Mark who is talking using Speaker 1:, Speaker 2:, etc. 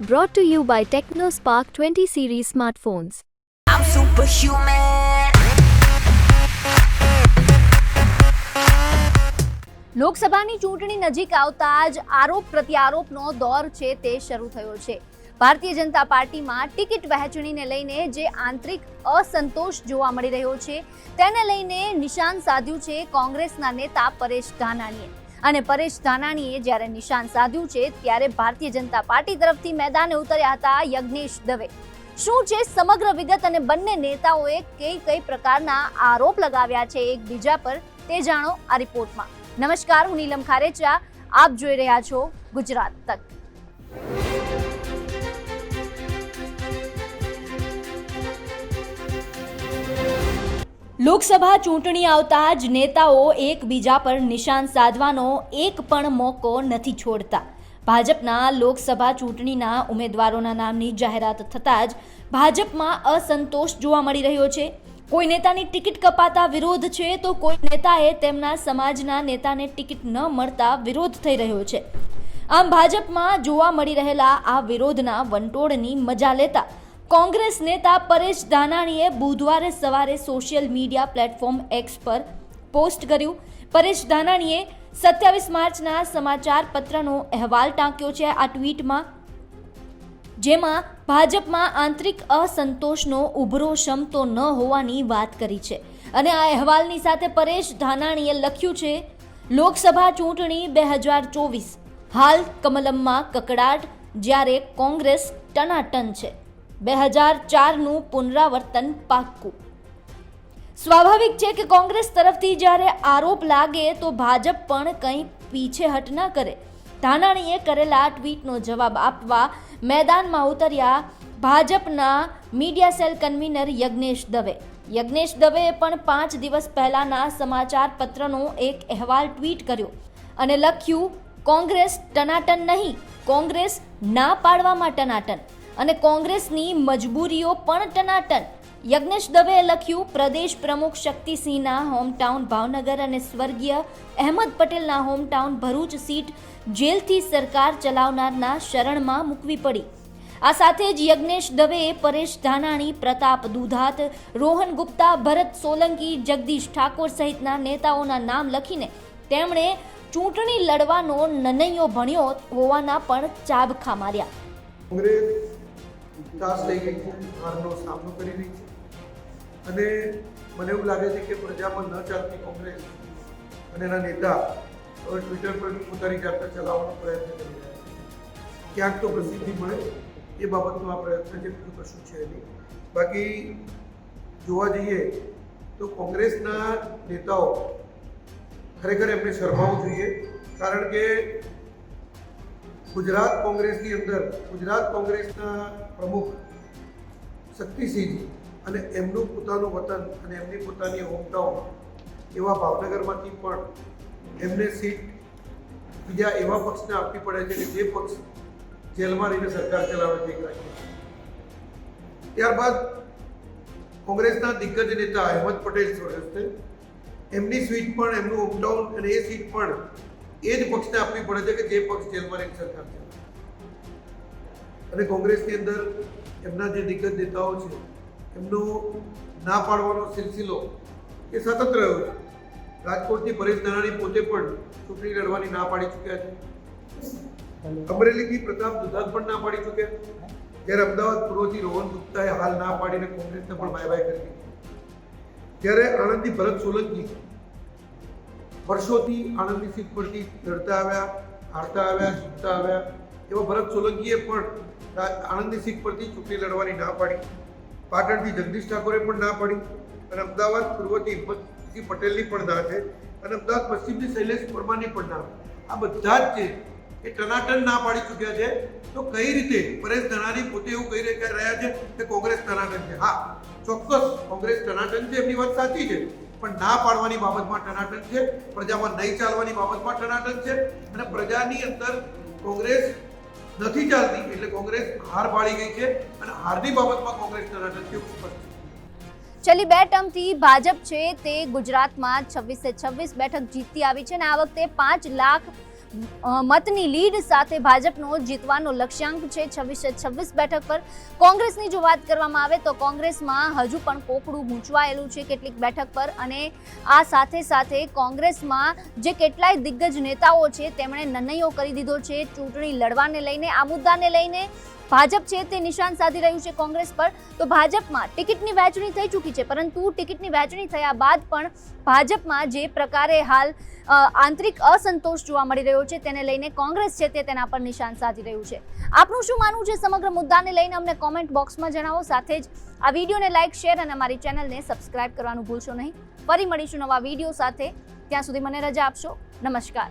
Speaker 1: Brought to you by TechnoSpark 20 series smartphones.
Speaker 2: I'm superhuman.
Speaker 3: લોકસભાની ચૂંટણી નજીક આવતા જ આરોપ પ્રત્યારોપનો દોર છે તે શરૂ થયો છે ભારતીય જનતા પાર્ટીમાં ટિકિટ વહેંચણીને લઈને જે આંતરિક અસંતોષ જોવા મળી રહ્યો છે તેને લઈને નિશાન સાધ્યું છે કોંગ્રેસના નેતા પરેશ ધાનાણીએ અને પરેશ ધાનાણીએ જ્યારે નિશાન સાધ્યું છે, ત્યારે ભારતીય જનતા પાર્ટી તરફથી મેદાને ઉતર્યા હતા યજ્ઞેશ દવે. શું છે સમગ્ર વિગત અને બંને નેતાઓએ કઈ કઈ પ્રકારના આરોપ લગાવ્યા છે એકબીજા પર તે જાણો આ રિપોર્ટમાં. નમસ્કાર, હું નીલમ ખારેચા, આપ જોઈ રહ્યા છો ગુજરાત તક. લોકસભા ચૂંટણી આવતા જ નેતાઓ એકબીજા પર નિશાન સાધવાનો એક પણ મોકો નથી છોડતા. ભાજપના લોકસભા ચૂંટણીના ઉમેદવારોના નામની જાહેરાત થતાં જ ભાજપમાં અસંતોષ જોવા મળી રહ્યો છે. કોઈ નેતાની ટિકિટ કપાતા વિરોધ છે તો કોઈ નેતાએ તેમના સમાજના નેતાને ટિકિટ ન મળતા વિરોધ થઈ રહ્યો છે. આમ ભાજપમાં જોવા મળી રહેલા આ વિરોધના વંટોળની મજા લેતા કોંગ્રેસ નેતા પરેશ ધાનાણીએ બુધવારે સવારે સોશિયલ મીડિયા પ્લેટફોર્મ એક્સ પર પોસ્ટ કર્યું. પરેશ ધાનાણીએ સત્યાવીસ માર્ચના સમાચાર પત્રનો અહેવાલ ટાંક્યો છે. આ ટ્વીટમાં, જેમાં ભાજપમાં આંતરિક અસંતોષનો ઉભરો શમતો ન હોવાની વાત કરી છે. અને આ અહેવાલની સાથે પરેશ ધાનાણીએ લખ્યું છે, લોકસભા ચૂંટણી બે હજાર ચોવીસ. હાલ કમલમમાં કકડાટ જ્યારે કોંગ્રેસ ટનાટન છે. બે હજાર ચારનું પુનરાવર્તન પાક્કું. સ્વાભાવિક છે કે કોંગ્રેસ તરફથી જ્યારે આરોપ લાગે તો ભાજપ પણ કંઈ પીછેહટ ન કરે. ધાનાણીએ કરેલા ટ્વીટનો જવાબ આપવા મેદાનમાં ઉતર્યા ભાજપના media cell convener Yagnesh Dave. Yagnesh દવેએ પણ પાંચ દિવસ પહેલાના સમાચાર પત્રનો એક અહેવાલ ટ્વીટ કર્યો અને લખ્યું, કોંગ્રેસ ટનાટન નહીં, કોંગ્રેસ ના પાડવામાં ટનાટન. અને કોંગ્રેસની મજબૂરીઓ પણ ટનાટન. યજ્ઞેશ દવેએ લખ્યું, પ્રદેશ પ્રમુખ શક્તિસિંહના હોમટાઉન ભાવનગર અને સ્વર્ગીય અહેમદ પટેલના હોમટાઉન ભરૂચ સીટ જેલથી સરકાર ચલાવનારના શરણમાં મૂકવી પડી. આ સાથે જ યજ્ઞેશ દવેએ પરેશ ધાનાણી, પ્રતાપ દુધાત, રોહન ગુપ્તા, ભરત સોલંકી, જગદીશ ઠાકોર સહિતના નેતાઓના નામ લખીને તેમણે ચૂંટણી લડવાનો નનૈયો ભણ્યો હોવાના પણ ચાબખા માર્યા.
Speaker 4: ત્રાસ લઈ ગઈ છે, હારનો સામનો કરી રહી છે. અને મને એવું લાગે છે કે પ્રજામાં ન ચાલતી કોંગ્રેસ અને એના નેતા હવે ટ્વિટર પર પોતાની જાતને ચલાવવાનો પ્રયત્ન કરી રહ્યા છે. ક્યાંક તો પ્રસિદ્ધિ મળે, એ બાબતનો આ પ્રયત્ન છે, બીજું કશું છે નહીં. બાકી જોવા જઈએ તો કોંગ્રેસના નેતાઓ ખરેખર એમને શરમાવવું જોઈએ, કારણ કે ગુજરાત કોંગ્રેસની અંદર, ગુજરાત કોંગ્રેસના પ્રમુખ શક્તિસિંહજી અને એમનું પોતાનું વતન અને એમની પોતાની હોમટાઉન એવા ભાવનગરમાંથી પણ એમને સીટ બીજા એવા પક્ષને આપવી પડે છે કે જે પક્ષ જેલમાં રહીને સરકાર ચલાવે છે ત્યારબાદ કોંગ્રેસના દિગ્ગજ નેતા અહેમદ પટેલ છે. એમની સીટ પણ, એમનું હોમટાઉન અને એ સીટ પણ એ જ પક્ષને આપવી પડે છે કે જે પક્ષ જેલમાં રહીને સરકાર છે અને કોંગ્રેસની અંદર એમના જે દિગ્ગજ નેતાઓ છે, એમનો ના પાડવાનો સિલસિલો એ સતત રહ્યો છે. રાજકોટની પરેશ ધાનાણી પોતે પણ ચૂંટણી લડવાની ના પાડી ચૂક્યા છે. અમરેલીથી પ્રતાપ દુધાત પણ ના પાડી ચૂક્યા જ્યારે અમદાવાદ પૂર્વથી રોહન ગુપ્તાએ હાલ ના પાડીને કોંગ્રેસને પણ બાય બાય કરી ત્યારે આણંદથી ભરત સોલંકી વર્ષોથી આણંદની સીટ પરથી લડતા આવ્યા, હારતા આવ્યા, જીતતા આવ્યા. એવા ભરત સોલંકીએ પણ આણંદની સીટ પરથી ચૂંટણી લડવાની ના પાડી. પાટણથી જગદીશ ઠાકોરે પણ ના પાડી. અને અમદાવાદ પૂર્વથી હિંમતસિંહ પટેલની પણ ના છે. અને અમદાવાદ પશ્ચિમથી શૈલેષ પરમારની પણ ના. આ બધા જ છે એ ટનાટન ના પાડી ચૂક્યા છે, તો કઈ રીતે? પરેશ ધનાની પોતે એવું કહી રહ્યા છે કે કોંગ્રેસ ટનાટન છે. હા, ચોક્કસ કોંગ્રેસ ટનાટન છે, એમની વાત સાચી છે. પણ ના પાડવાની બાબતમાં ટનાટન છે, પ્રજામાં નહીં ચાલવાની બાબતમાં ટનાટન છે અને પ્રજાની અંદર કોંગ્રેસ નથી ચાલતી, એટલે કોંગ્રેસ હાર પાડી ગઈ છે અને હારની બાબતમાં કોંગ્રેસ ટનાટન છે
Speaker 3: છેલ્લી બે ટર્મથી ભાજપ છે તે ગુજરાતમાં છવ્વીસે છવ્વીસ બેઠક જીતતી આવી છે અને આ વખતે પાંચ લાખ મતની લીડ સાથે ભાજપનો જીતવાનો લક્ષ્યાંક છે. છવ્વીસે છવ્વીસ બેઠક પર કોંગ્રેસની જો વાત કરવામાં આવે તો કોંગ્રેસમાં હજુ પણ કોકડું ગૂંચવાયેલું છે કેટલીક બેઠક પર અને આ સાથે સાથે કોંગ્રેસમાં જે કેટલાય દિગ્ગજ નેતાઓ છે, તેમણે નિર્ણયો કરી દીધો છે. ચૂંટણી લડવાને લઈને, આ મુદ્દાને લઈને ભાજપ છે તે નિશાન સાધી રહ્યું છે કોંગ્રેસ પર. તો ભાજપમાં ટિકિટની વહેંચણી થઈ ચૂકી છે, પરંતુ ટિકિટની વહેંચણી થયા બાદ પણ ભાજપમાં જે પ્રકારે હાલ આંતરિક અસંતોષ જોવા મળી રહ્યો છે તેને લઈને કોંગ્રેસ છે તે તેના પર નિશાન સાધી રહ્યું છે. આપનું શું માનવું છે સમગ્ર મુદ્દાને લઈને અમને કોમેન્ટ બોક્સમાં જણાવો, સાથે જ આ વિડીયોને લાઇક શેર અને અમારી ચેનલને સબસ્ક્રાઇબ કરવાનું ભૂલશો નહીં. ફરી મળીશું નવા વીડિયો સાથે. ત્યાં સુધી મને રજા આપશો. નમસ્કાર.